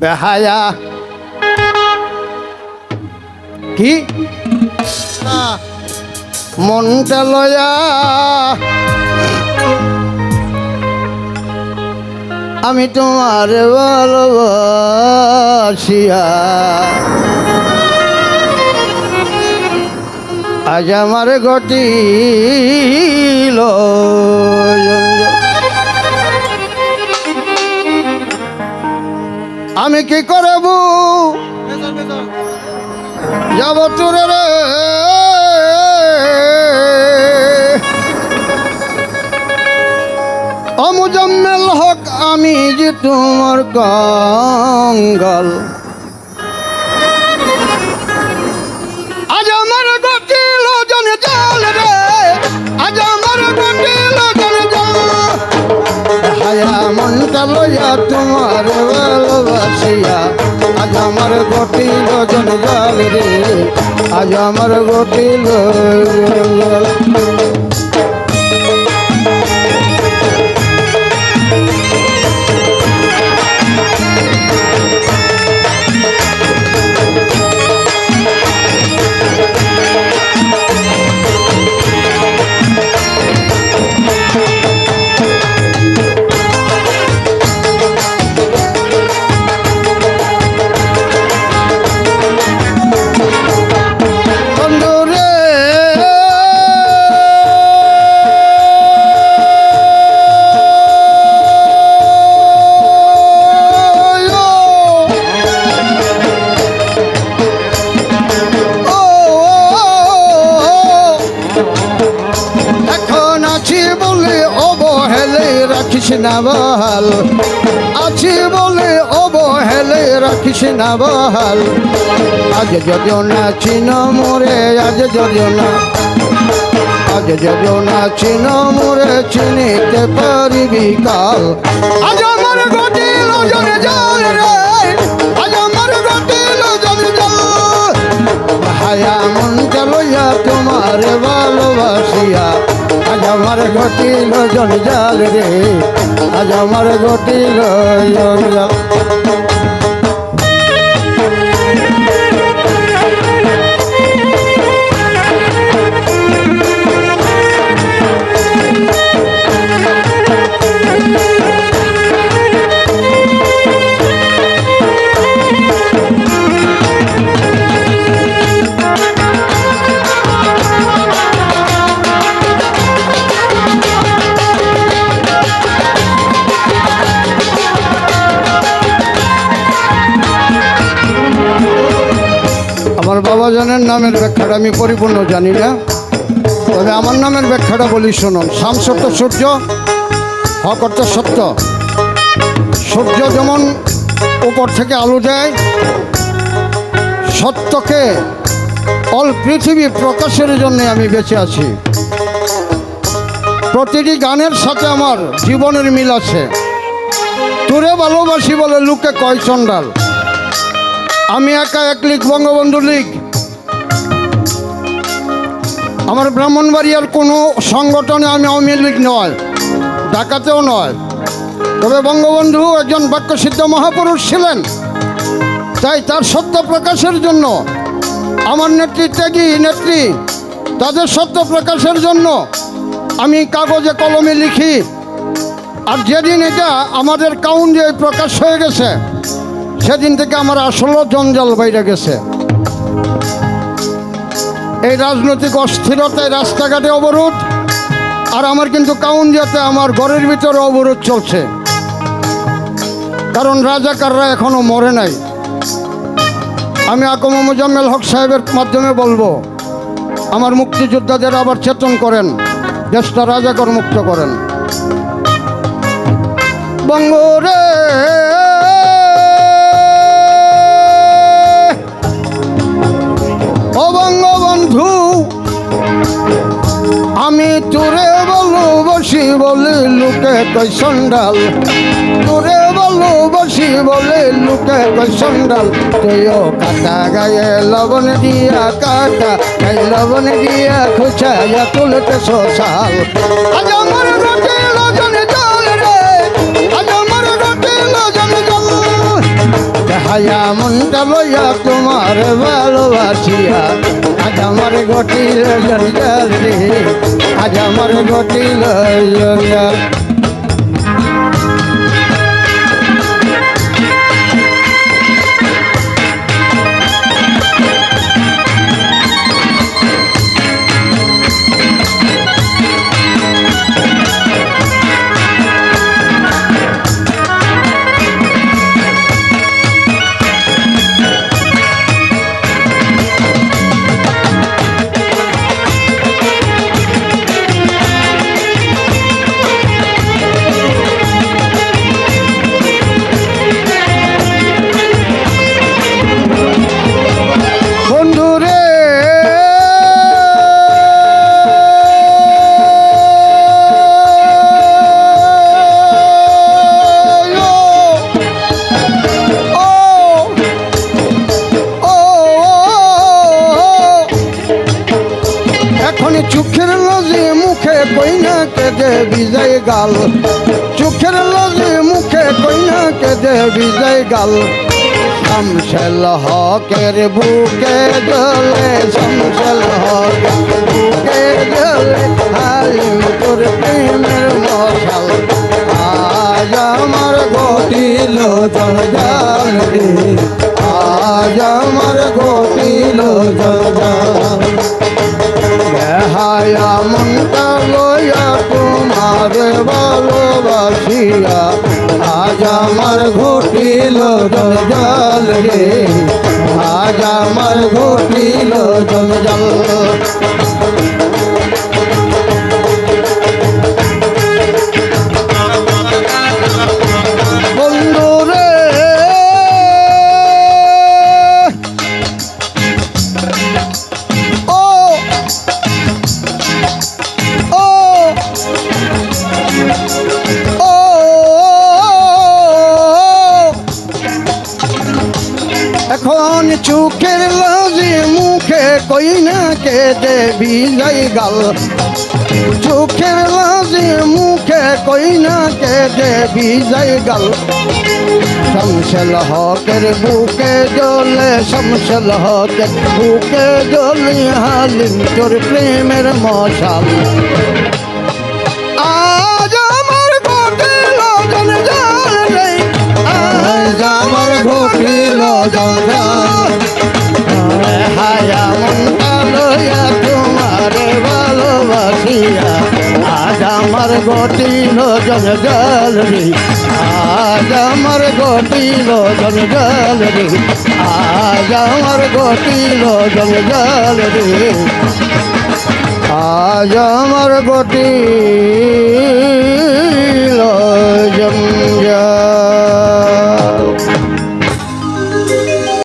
বেহায়া। কি? মনটা লয়া। আমি তোমার ভালোবাসিয়া। আজ আমার ঘটিল। আমি কি করব? যাব তোরে রে। অমুজম্মেল হক আমি যে তোমার কঙ্গল মনটা লইয়া তোমার ভালোবাসিয়া। আজ আমার গোটি জনে জল রে আজ আমার গতিল রাখিস বহাল আছি বলে অবহেলে রাখিস না বহাল আজ যদিও না চিন মোরে, আজ যদিও না। আজ যদিও না চিন মোরে, চিনিতে পারিবি কাল। আজ আমার গটিল জনে জল রে। আজ আমার গটিল জনে জল। হায়া মন লইয়া তোমার ভালোবাসিয়া। আজ আমার ঘটিল জঞ্জাল জাল রে আজ আমার ঘটিল জন নামের ব্যাখ্যাটা আমি পরিপূর্ণ জানি না। তবে আমার নামের ব্যাখ্যাটা বলি, শুনুন। শাম সত্য, সূর্য হক অর্থ সত্য। সূর্য যেমন উপর থেকে আলো দেয়, সত্যকে অল পৃথিবী প্রকাশের জন্য আমি বেঁচে আছি। প্রতিটি গানের সাথে আমার জীবনের মিল আছে। তোরে ভালোবাসি বলে লুকে কয় চন্ডাল আমি একা এক লিখ বঙ্গবন্ধু লিখ আমার ব্রাহ্মণবাড়িয়ার কোনো সংগঠনে আমি আওয়ামী লীগ নয়, ডাকাতেও নয়। তবে বঙ্গবন্ধু একজন বাক্যসিদ্ধ মহাপুরুষ ছিলেন। তাই তার সত্য প্রকাশের জন্য, আমার নেতৃত্বে নেত্রী, তাদের সত্য প্রকাশের জন্য আমি কাগজে কলমে লিখি। আর যেদিন এটা আমাদের কাউন্টে প্রকাশ হয়ে গেছে, সেদিন থেকে আমার আসলে জঞ্জাল বাইরে গেছে। এই রাজনৈতিক অস্থিরতায় রাস্তাঘাটে অবরোধ, আর আমার কিন্তু কাউন্দিয়াতে আমার ঘরের ভিতরে অবরোধ চলছে। কারণ রাজাকাররা এখনও মরে নাই। আমি আকম মুজাম্মেল হক সাহেবের মাধ্যমে বলব, আমার মুক্তিযোদ্ধাদের আবার চেতন করেন, দেশটা রাজাকর মুক্ত করেন। বঙ্গরে বলো বসি বলে লুকে কই সন্ডাল। তোরে বলো বসি বলে লুকে কই সন্ডাল। তুইও কাটা গায়ে লবণ দিয়া কাটা গাই লবণ দিয়া খুচাইয়া তুলতে শোষাল লজনে মুন্ডা লইয়া তোমার ভালোবাসিয়া। আজ আমার ঘটিল আজ আমার ঘটিল গাল। চোখের লজে মুখে কইনা কেঁদে বিজয় গাল। শামসেল হকের বুকে জলে শামসেল হকের বুকে জলে হালিম তোর প্রেমের মশাল। আজ আমার ঘটিল জঞ্জাল রে আজ আমার ভালোবাসিয়া আজ আমার ঘটিল জঞ্জাল রে। আজ আমার ঘটিল জঞ্জাল। এখন চোখের লাজে মুখে কই না কে দেবী যাই গাল। চোখের লাজে মুখে কই না কে দেবী যাই গাল। শমশল হকের বুকে জলে শমশল হকের বুকে জলে হালিম তোর প্রেমের মশাল। আজ আমার ঘটিল জঞ্জাল রে আজ আমার ঘটিল জঞ্জাল হায়া মনটা লইয়া তোমার ভালোবাসিয়া। আজ আমার ঘটিল জঞ্জাল রে আজ আমার ঘটিল জঞ্জাল রে আজ আমার ঘটিল জঞ্জাল রে আজ আমার গতি জম